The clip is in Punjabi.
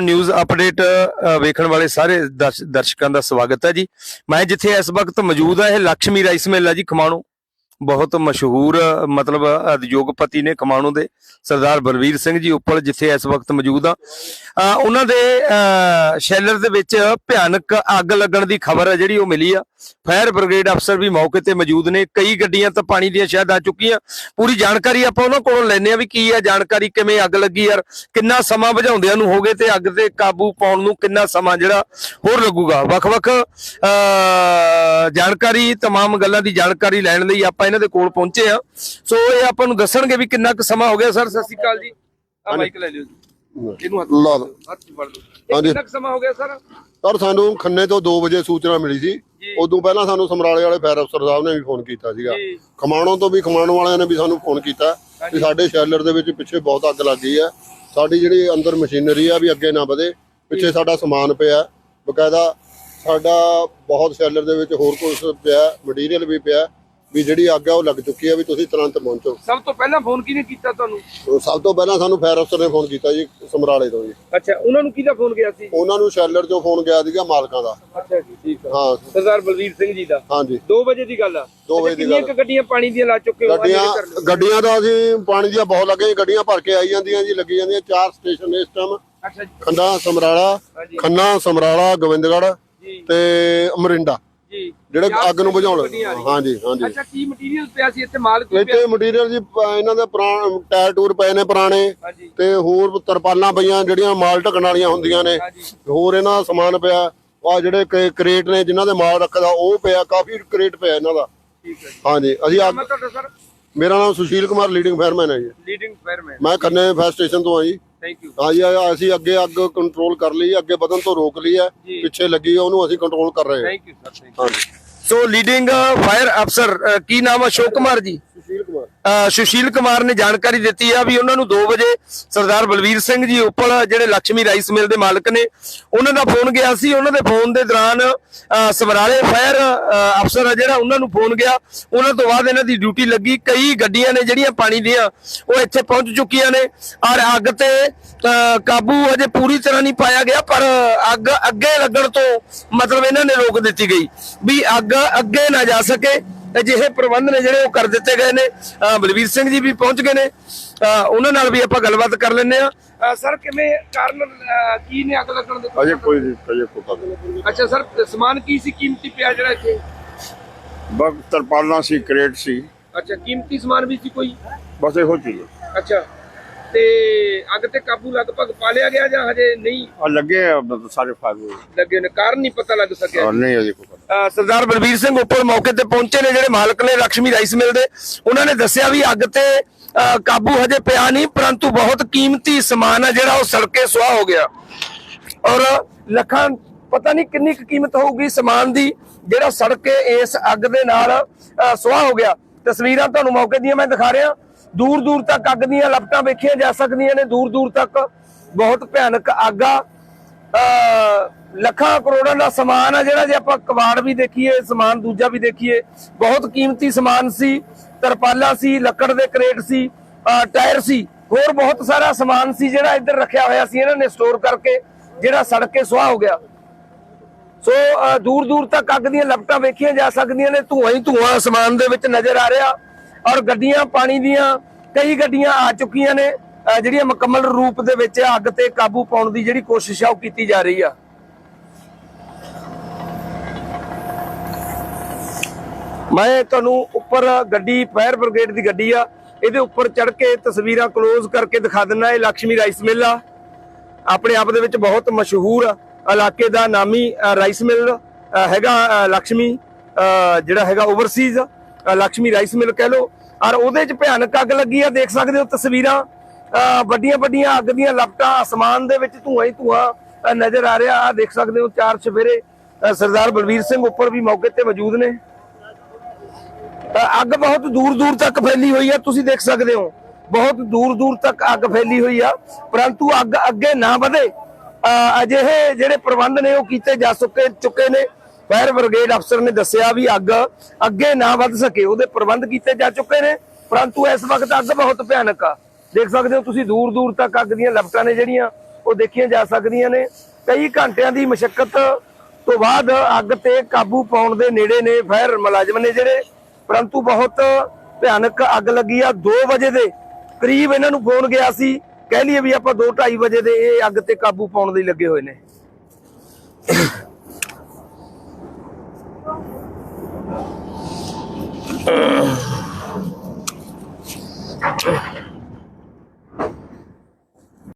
ਨਿਊਜ਼ ਅਪਡੇਟ ਵੇਖਣ ਵਾਲੇ ਸਾਰੇ ਦਰਸ਼- ਦਰਸ਼ਕਾਂ ਦਾ ਸਵਾਗਤ ਹੈ ਜੀ। ਮੈਂ ਜਿੱਥੇ ਇਸ ਵਕਤ ਮੌਜੂਦ ਹਾਂ, ਇਹ ਲక్ష్ਮੀ ਰਾਈਸ ਮਿਲ ਹੈ ਜੀ, ਖਮਾਣੋ। ਬਹੁਤ ਮਸ਼ਹੂਰ ਅ, ਮਤਲਬ ਉਦਯੋਗਪਤੀ ਨੇ ਖਮਾਣੋ ਦੇ ਸਰਦਾਰ ਬਲਵੀਰ ਸਿੰਘ ਜੀ ਉੱਪਰ ਜਿੱਥੇ ਇਸ ਵਕਤ ਮੌਜੂਦ ਆ ਅ, ਉਹਨਾਂ ਦੇ ਅ, ਸ਼ੈਲਰ ਦੇ ਵਿੱਚ ਭਿਆਨਕ ਅੱਗ ਲੱਗਣ ਦੀ ਖਬਰ ਹੈ ਜਿਹੜੀ ਉਹ ਮਿਲੀ ਆ ਫਾਇਰ ਬ੍ਰਿਗੇਡ ਅਫਸਰ ਵੀ ਮੌਕੇ ਤੇ ਮੌਜੂਦ ਨੇ ਕਈ ਗੱਡੀਆਂ ਤਾਂ ਪਾਣੀ ਦੀਆਂ ਸ਼ਾਇਦ ਆ ਚੁੱਕੀਆਂ ਪੂਰੀ ਜਾਣਕਾਰੀ ਆਪਾਂ ਉਹਨਾਂ ਕੋਲੋਂ ਲੈਣੇ ਆ ਵੀ ਕੀ ਹੈ ਜਾਣਕਾਰੀ ਕਿਵੇਂ ਅੱਗ ਲੱਗੀ ਯਾਰ ਕਿੰਨਾ ਸਮਾਂ ਬੁਝਾਉਂਦਿਆਂ ਨੂੰ ਹੋ ਗਏ ਤੇ ਅੱਗ ਤੇ ਕਾਬੂ ਪਾਉਣ ਨੂੰ ਕਿੰਨਾ ਸਮਾਂ ਜਿਹੜਾ ਹੋਰ ਲੱਗੂਗਾ ਵੱਖ-ਵੱਖ ਅ, ਜਾਣਕਾਰੀ तमाम ਗੱਲਾਂ ਦੀ ਜਾਣਕਾਰੀ ਲੈਣ ਲਈ ਆਪਾਂ ਇਹਨਾਂ ਦੇ ਕੋਲ ਪਹੁੰਚੇ ਆ। ਸੋ ਇਹ ਆਪਾਂ ਨੂੰ ਦੱਸਣਗੇ ਵੀ ਕਿੰਨਾ ਕੁ ਸਮਾਂ ਹੋ ਗਿਆ ਸਰ ਸਤਿ ਸ਼੍ਰੀ ਅਕਾਲ ਜੀ। ਆ ਮਾਈਕ ਲੈ ਲਿਓ ਜੀ। ਇਹਨੂੰ ਹੱਥ ਲਾ ਲਓ ਹੱਥ 'ਚ ਫੜ ਲਓ। ਇਹ ਹਾਂਜੀ। ਕਿੰਨਾ ਕੁ ਸਮਾਂ ਹੋ ਗਿਆ ਸਰ? ਸਰ ਸਾਨੂੰ ਖੰਨੇ ਤੋਂ 2 ਵਜੇ ਸੂਚਨਾ ਮਿਲੀ ਸੀ। ਜੀ। ਉਦੋਂ ਪਹਿਲਾਂ ਸਾਨੂੰ ਸਮਰਾਲੇ ਵਾਲੇ ਫਾਇਰ ਅਫਸਰ ਸਾਹਿਬ ਨੇ ਵੀ ਫੋਨ ਕੀਤਾ ਸੀਗਾ। ਜੀ। ਖਮਾਣੋਂ ਤੋਂ ਵੀ ਖਮਾਣੋਂ ਵਾਲਿਆਂ ਨੇ ਵੀ ਸਾਨੂੰ ਫੋਨ ਕੀਤਾ ਕਿ ਸਾਡੇ ਸ਼ੈਲਰ ਦੇ ਵਿੱਚ ਪਿੱਛੇ ਬਹੁਤ ਅੱਗ ਲੱਗ ਗਈ ਹੈ। ਸਾਡੀ ਜਿਹੜੀ ਅੰਦਰ ਮਸ਼ੀਨਰੀ ਆ ਵੀ ਅੱਗੇ ਨਾ ਵਧੇ। ਪਿੱਛੇ ਸਾਡਾ ਸਮਾਨ ਪਿਆ। ਬਕਾਇਦਾ ਸਾਡਾ ਬਹੁਤ ਸ਼ੈਲਰ ਦੇ ਵਿੱਚ ਹੋਰ ਕੁਝ ਪਿਆ ਮਟੀਰੀਅਲ ਵੀ ਪਿਆ। ਵੀ ਜਿਹੜੀ ਅੱਗ ਆ ਉਹ ਲੱਗ ਚੁੱਕੀ ਆ ਵੀ ਤੁਸੀਂ ਤੁਰੰਤ ਪਹੁੰਚੋ। ਸਭ ਤੋਂ ਪਹਿਲਾਂ ਫੋਨ ਕਿਹਨੇ ਕੀਤਾ ਤੁਹਾਨੂੰ? ਉਹ ਸਭ ਤੋਂ ਪਹਿਲਾਂ ਸਾਨੂੰ ਫਾਇਰ ਅਫਸਰ ਨੇ ਫੋਨ ਕੀਤਾ ਜੀ ਸਮਰਾਲੇ ਤੋਂ ਜੀ। ਅੱਛਾ ਉਹਨਾਂ ਨੂੰ ਕਿਹਦਾ ਫੋਨ ਗਿਆ ਸੀ? ਉਹਨਾਂ ਨੂੰ ਸ਼ੈਲਰ ਚੋਂ ਫੋਨ ਗਿਆ ਸੀਗਾ ਮਾਲਕਾਂ ਦਾ। ਅੱਛਾ ਜੀ ਠੀਕ ਆ। ਹਾਂ। ਸਰਦਾਰ ਬਲਵੀਰ ਸਿੰਘ ਜੀ ਦਾ। ਹਾਂਜੀ। 2 ਵਜੇ ਦੀ ਗੱਲ ਆ। ਦੋ ਅੱਛਾ, ਵਜੇ ਦੀ ਕਿੰਨੀਆਂ ਗੱਲ। ਗੱਡੀਆਂ ਪਾਣੀ ਦੀਆਂ ਲਾ ਚੁੱਕੇ ਹੋ? ਗੱਡੀਆਂ ਗੱਡੀਆਂ ਦਾ ਅਸੀਂ ਪਾਣੀ ਦੀਆਂ ਬਹੁਤ ਲੱਗੇ ਗੱਡੀਆਂ ਭਰ ਕੇ ਆਈ ਜਾਂਦੀਆਂ ਜੀ ਲੱਗੀ ਜਾਂਦੀਆਂ। ਚਾਰ ਸਟੇਸ਼ਨ ਇਸ ਟਾਈਮ ਅੱਛਾ ਜੀ। ਖੰਨਾ ਸਮਰਾਲਾ। ਖੰਨਾ ਸਮਰਾਲਾ ਗੋਬਿੰਦਗੜ੍ਹ ਤੇ ਅਮਰਿੰਡਾ। ਜਿਹੜੇ ਅੱਗ ਨੂੰ ਬੁਝਾਉਣ। ਆ। ਹਾਂਜੀ ਹਾਂਜੀ। ਅੱਛਾ ਕੀ ਮਟੀਰੀਅਲ ਪਿਆ ਸੀ ਇੱਥੇ? ਮਾਲ ਕੀ ਪਿਆ? ਇੱਥੇ ਮਟੀਰੀਅਲ ਜੀ ਪ- ਇਹਨਾਂ ਦੇ ਪੁਰਾਣੇ ਟਾਇਰ ਟੂਰ ਪਏ ਨੇ ਪੁਰਾਣੇ। ਹਾਂਜੀ। ਤੇ ਹੋਰ ਤਰਪਾਲਾਂ ਪਈਆਂ ਜਿਹੜੀਆਂ ਮਾਲ ਢਕਣ ਵਾਲੀਆਂ ਹੁੰਦੀਆਂ ਨੇ। ਹਾਂਜੀ। ਹੋਰ ਇਹਨਾਂ ਦਾ ਸਮਾਨ ਪਿਆ। ਆ ਜਿਹੜੇ ਕ- ਕਰੇਟ ਨੇ ਜਿਨ੍ਹਾਂ ਦੇ ਮਾਲ ਰੱਖਦਾ ਉਹ ਪਿਆ। ਕਾਫੀ ਕਰੇਟ ਪਿਆ ਇਹਨਾਂ ਦਾ। ਠੀਕ ਹੈ ਜੀ। ਹਾਂਜੀ ਅਸੀਂ ਅੱਗ ਮੈਂ ਤੁਹਾਡਾ ਸਰ? ਮੇਰਾ ਨਾਮ ਸੁਸ਼ੀਲ ਕੁਮਾਰ ਲੀਡਿੰਗ ਫਾਇਰਮੈਨ ਹੈ ਜੀ। ਲੀਡਿੰਗ ਫਾਇਰਮੈਨ ਮੈਂ ਖੰਨੇ ਫਾਇਰ ਸਟੇਸ਼ਨ ਤੋਂ ਆ ਜੀ। ਥੈਂਕ ਯੂ ਹਾਂਜੀ ਆ- ਅਸੀਂ ਅੱਗੇ ਅੱਗ ਕੰਟਰੋਲ ਕਰ ਲਈ ਅੱਗੇ ਵਧਣ ਤੋਂ ਰੋਕ ਲਈ ਹੈ। ਜੀ। ਪਿੱਛੇ ਲੱਗੀ ਹੈ ਉਹਨੂੰ ਅਸੀਂ ਕੰਟਰੋਲ ਕਰ ਰਹੇ ਹਾਂ। ਥੈਂਕ ਯੂ ਸਰ ਥੈਂਕ ਹਾਂਜੀ। ਸੋ ਲੀਡਿੰਗ ਫਾਇਰ ਅਫਸਰ ਕੀ ਨਾਮ ਅਸ਼ੋਕ ਕੁਮਾਰ ਜੀ? ਸੁਸ਼ੀਲ ਕੁਮਾਰ। ਸੁਸ਼ੀਲ ਕੁਮਾਰ ਨੇ ਜਾਣਕਾਰੀ ਦਿੱਤੀ ਆ ਵੀ ਉਹਨਾਂ ਨੂੰ 2 ਵਜੇ ਸਰਦਾਰ ਬਲਵੀਰ ਸਿੰਘ ਜੀ ਉੱਪਲ ਜਿਹੜੇ ਲక్ష్ਮੀ ਰਾਈਸ ਮਿਲ ਦੇ ਮਾਲਕ ਨੇ ਉਹਨਾਂ ਦਾ ਫੋਨ ਗਿਆ ਸੀ। ਉਹਨਾਂ ਦੇ ਫੋਨ ਦੇ ਦੌਰਾਨ ਅ, ਸਮਰਾਲੇ ਫਾਇਰ ਅਫਸਰ ਆ ਜਿਹੜਾ ਉਹਨਾਂ ਨੂੰ ਫੋਨ ਗਿਆ। ਉਹਨਾਂ ਤੋਂ ਬਾਅਦ ਇਹਨਾਂ ਦੀ ਡਿਊਟੀ ਲੱਗੀ। ਕਈ ਗੱਡੀਆਂ ਨੇ ਜਿਹੜੀਆਂ ਪਾਣੀ ਦੀਆਂ ਉਹ ਇੱਥੇ ਪਹੁੰਚ ਚੁੱਕੀਆਂ ਨੇ। ਔਰ ਅੱਗ ਤੇ ਕਾਬੂ ਅਜੇ ਪੂਰੀ ਤਰ੍ਹਾਂ ਨਹੀਂ ਪਾਇਆ ਗਿਆ ਪਰ ਅੱਗ ਅੱਗੇ ਲੱਗਣ ਤੋਂ ਮਤਲਬ ਇਹਨਾਂ ਨੇ ਰੋਕ ਦਿੱਤੀ ਗਈ। ਵੀ ਅੱਗ ਅੱਗੇ ਨਾ ਜਾ ਸਕੇ। ਅਜਿਹੇ ਪ੍ਰਬੰਧ ਨੇ ਜਿਹੜੇ ਉਹ ਕਰ ਦਿੱਤੇ ਗਏ ਨੇ। ਬਲਵੀਰ ਸਿੰਘ ਜੀ ਵੀ ਪਹੁੰਚ ਗਏ ਨੇ। ਉਹਨਾਂ ਨਾਲ ਵੀ ਆਪਾਂ ਗੱਲਬਾਤ ਕਰ ਲੈਂਦੇ ਆ ਸਰ ਕਿਵੇਂ ਕਾਰਨ ਕੀ ਨੇ ਅੱਗ ਲੱਗਣ ਦੇ ਅਜੇ ਕੋਈ ਨਹੀਂ ਅਜੇ ਕੋਈ ਪਤਾ ਅੱਛਾ ਸਰ ਸਮਾਨ ਕੀ ਸੀ? ਕੀਮਤੀ ਪਿਆ ਜਿਹੜਾ ਇੱਥੇ? ਬਗ ਤਰਪਾਲਾਂ ਸੀ ਕਰੇਟ ਸੀ। ਅੱਛਾ ਕੀਮਤੀ ਸਮਾਨ ਵੀ ਸੀ ਕੋਈ? ਬਸ ਇਹੋ ਚੀਜ਼। ਅੱਛਾ। ਤੇ ਅੱਗ ਤੇ ਕਾਬੂ ਲਗਭਗ ਪਾ ਲਿਆ ਗਿਆ ਜਾਂ ਹਜੇ ਨਹੀਂ? ਆ ਲੱਗੇ ਆ ਮਤਲਬ ਸਾਰੇ ਫਾਇਰ ਲੱਗੇ ਨੇ। ਕਾਰਨ ਨਹੀਂ ਪਤਾ ਲੱਗ ਸਕਿਆ। ਨਹੀਂ ਅਜੇ ਕੋਈ ਪਤਾ। ਸਰਦਾਰ ਬਲਬੀਰ ਸਿੰਘ ਉੱਪਰ ਮੌਕੇ ਤੇ ਪਹੁੰਚੇ ਨੇ ਜਿਹੜੇ ਮਾਲਕ ਨੇ ਲక్ష్ਮੀ ਰਾਈਸ ਮਿਲ ਦੇ। ਉਹਨਾਂ ਨੇ ਦੱਸਿਆ ਵੀ ਅੱਗ ਤੇ ਕਾਬੂ ਹਜੇ ਪਿਆ ਨਹੀਂ ਪਰੰਤੂ ਬਹੁਤ ਕੀਮਤੀ ਸਮਾਨ ਹੈ ਜਿਹੜਾ ਉਹ ਸੜਕੇ ਸੁਆਹ ਹੋ ਗਿਆ। ਔਰ ਲੱਖਾਂ ਪਤਾ ਨਹੀਂ ਕਿੰਨੀ ਕੁ ਕੀਮਤ ਹੋਊਗੀ ਸਮਾਨ ਦੀ ਜਿਹੜਾ ਸੜ ਕੇ ਇਸ ਅੱਗ ਦੇ ਨਾਲ ਅਹ, ਸੁਆਹ ਹੋ ਗਿਆ। ਤਸਵੀਰਾਂ ਤੁਹਾਨੂੰ ਮੌਕੇ ਦੀਆਂ ਮੈਂ ਦਿਖਾ ਰਿਹਾ। ਦੂਰ ਦੂਰ ਤੱਕ ਅੱਗ ਦੀਆਂ ਲਪਟਾਂ ਵੇਖੀਆਂ ਜਾ ਸਕਦੀਆਂ ਨੇ, ਦੂਰ ਦੂਰ ਤੱਕ ਬਹੁਤ ਭਿਆਨਕ ਅੱਗ ਆ। ਲੱਖਾਂ ਕਰੋੜਾਂ ਦਾ ਸਮਾਨ ਆ ਜਿਹੜਾ ਜੇ ਆਪਾਂ ਕਬਾੜ ਵੀ ਦੇਖੀਏ, ਸਮਾਨ ਦੂਜਾ ਵੀ ਦੇਖੀਏ, ਬਹੁਤ ਕੀਮਤੀ ਸਮਾਨ ਸੀ, ਤਰਪਾਲਾਂ ਸੀ, ਲੱਕੜ ਦੇ ਕਰੇਟ ਸੀ ਟਾਇਰ ਸੀ, ਹੋਰ ਬਹੁਤ ਸਾਰਾ ਸਮਾਨ ਸੀ ਜਿਹੜਾ ਇੱਧਰ ਰੱਖਿਆ ਹੋਇਆ ਸੀ ਇਹਨਾਂ ਨੇ ਸਟੋਰ ਕਰਕੇ, ਜਿਹੜਾ ਸੜ ਕੇ ਸੁਆਹ ਹੋ ਗਿਆ। ਸੋ ਦੂਰ ਦੂਰ ਤੱਕ ਅੱਗ ਦੀਆਂ ਲਪਟਾਂ ਵੇਖੀਆਂ ਜਾ ਸਕਦੀਆਂ ਨੇ, ਧੂਆਂ ਹੀ ਧੂਆਂ ਅਸਮਾਨ ਦੇ ਵਿੱਚ ਨਜ਼ਰ ਆ ਰਿਹਾ। ਔਰ ਗੱਡੀਆਂ ਪਾਣੀ ਦੀਆਂ ਕਈ ਗੱਡੀਆਂ ਆ ਚੁੱਕੀਆਂ ਨੇ ਜਿਹੜੀਆਂ ਮੁਕੰਮਲ ਰੂਪ ਦੇ ਵਿੱਚ ਅੱਗ ਤੇ ਕਾਬੂ ਪਾਉਣ ਦੀ ਜਿਹੜੀ ਕੋਸ਼ਿਸ਼ ਆ ਉਹ ਕੀਤੀ ਜਾ ਰਹੀ ਆ। ਮੈਂ ਤੁਹਾਨੂੰ ਉੱਪਰ ਗੱਡੀ, ਫਾਇਰ ਬ੍ਰਿਗੇਡ ਦੀ ਗੱਡੀ ਆ, ਇਹਦੇ ਉੱਪਰ ਚੜ ਕੇ ਤਸਵੀਰਾਂ ਕਲੋਜ਼ ਕਰਕੇ ਦਿਖਾ ਦਿੰਨਾ ਇਹ ਲక్ష్ਮੀ ਰਾਈਸ ਮਿਲ ਆ। ਆਪਣੇ ਆਪ ਦੇ ਵਿੱਚ ਬਹੁਤ ਮਸ਼ਹੂਰ ਇਲਾਕੇ ਦਾ ਨਾਮੀ ਰਾਈਸ ਮਿਲ ਹੈਗਾ ਲక్ష్ਮੀ ਜਿਹੜਾ ਹੈਗਾ ਓਵਰਸੀਜ਼ ਲక్ష్ਮੀ ਰਾਈਸ ਮਿਲ ਕਹਿ ਲੋ ਔਰ ਉਹਦੇ ਚ ਭਿਆਨਕ ਅੱਗ ਲੱਗੀ ਆ, ਦੇਖ ਸਕਦੇ ਹੋ ਤਸਵੀਰਾਂ। ਵੱਡੀਆਂ ਵੱਡੀਆਂ ਅੱਗ ਦੀਆਂ ਲਪਟਾਂ ਅਸਮਾਨ ਦੇ ਵਿੱਚ ਧੂਆਂ ਹੀ ਧੂਆਂ ਨਜ਼ਰ ਆ ਰਿਹਾ। ਆ ਦੇਖ ਸਕਦੇ ਹੋ ਚਾਰ ਚਫੇਰੇ ਸਰਦਾਰ ਬਲਵੀਰ ਸਿੰਘ ਉੱਪਰ ਵੀ ਮੌਕੇ ਤੇ ਮੌਜੂਦ ਨੇ। ਅੱਗ ਬਹੁਤ ਦੂਰ ਦੂਰ ਤੱਕ ਫੈਲੀ ਹੋਈ ਆ, ਤੁਸੀਂ ਦੇਖ ਸਕਦੇ ਹੋ। ਬਹੁਤ ਦੂਰ ਦੂਰ ਤੱਕ ਅੱਗ ਫੈਲੀ ਹੋਈ ਆ। ਪਰੰਤੂ ਅੱਗ ਅੱਗੇ ਨਾ ਵਧੇ ਅਹ ਅਜਿਹੇ ਜਿਹੜੇ ਪ੍ਰਬੰਧ ਨੇ, ਉਹ ਕੀਤੇ ਜਾ ਚੁੱਕੇ ਚੁੱਕੇ ਨੇ। ਫਾਇਰ ਬ੍ਰਿਗੇਡ ਅਫਸਰ ਨੇ ਦੱਸਿਆ ਵੀ ਅੱਗ ਅੱਗੇ ਨਾ ਵੱਧ ਸਕੇ, ਉਹਦੇ ਪ੍ਰਬੰਧ ਕੀਤੇ ਜਾ ਚੁੱਕੇ ਨੇ, ਪਰੰਤੂ ਇਸ ਵਕਤ ਅੱਗ ਬਹੁਤ ਭਿਆਨਕ ਆ। ਦੇਖ ਸਕਦੇ ਹੋ ਤੁਸੀਂ ਦੂਰ ਦੂਰ ਤੱਕ ਅੱਗ ਦੀਆਂ ਲਪਟਾਂ ਨੇ ਜਿਹੜੀਆਂ, ਉਹ ਦੇਖੀਆਂ ਜਾ ਸਕਦੀਆਂ ਨੇ। ਕਈ ਘੰਟਿਆਂ ਦੀ ਮਸ਼ੱਕਤ ਤੋਂ ਬਾਅਦ ਅੱਗ ਤੇ ਕਾਬੂ ਪਾਉਣ ਦੇ ਨੇੜੇ ਨੇ ਫਾਇਰ ਮੁਲਾਜ਼ਮ ਨੇ ਜਿਹੜੇ, ਪਰੰਤੂ ਬਹੁਤ ਭਿਆਨਕ ਅੱਗ ਲੱਗੀ ਆ। 2 ਵਜੇ ਦੇ ਕਰੀਬ ਇਹਨਾਂ ਨੂੰ ਫੋਨ ਗਿਆ ਸੀ, ਕਹਿ ਲਈਏ ਵੀ ਆਪਾਂ 2:30 ਵਜੇ ਦੇ ਇਹ ਅੱਗ ਤੇ ਕਾਬੂ ਪਾਉਣ ਲਈ ਲੱਗੇ ਹੋਏ ਨੇ।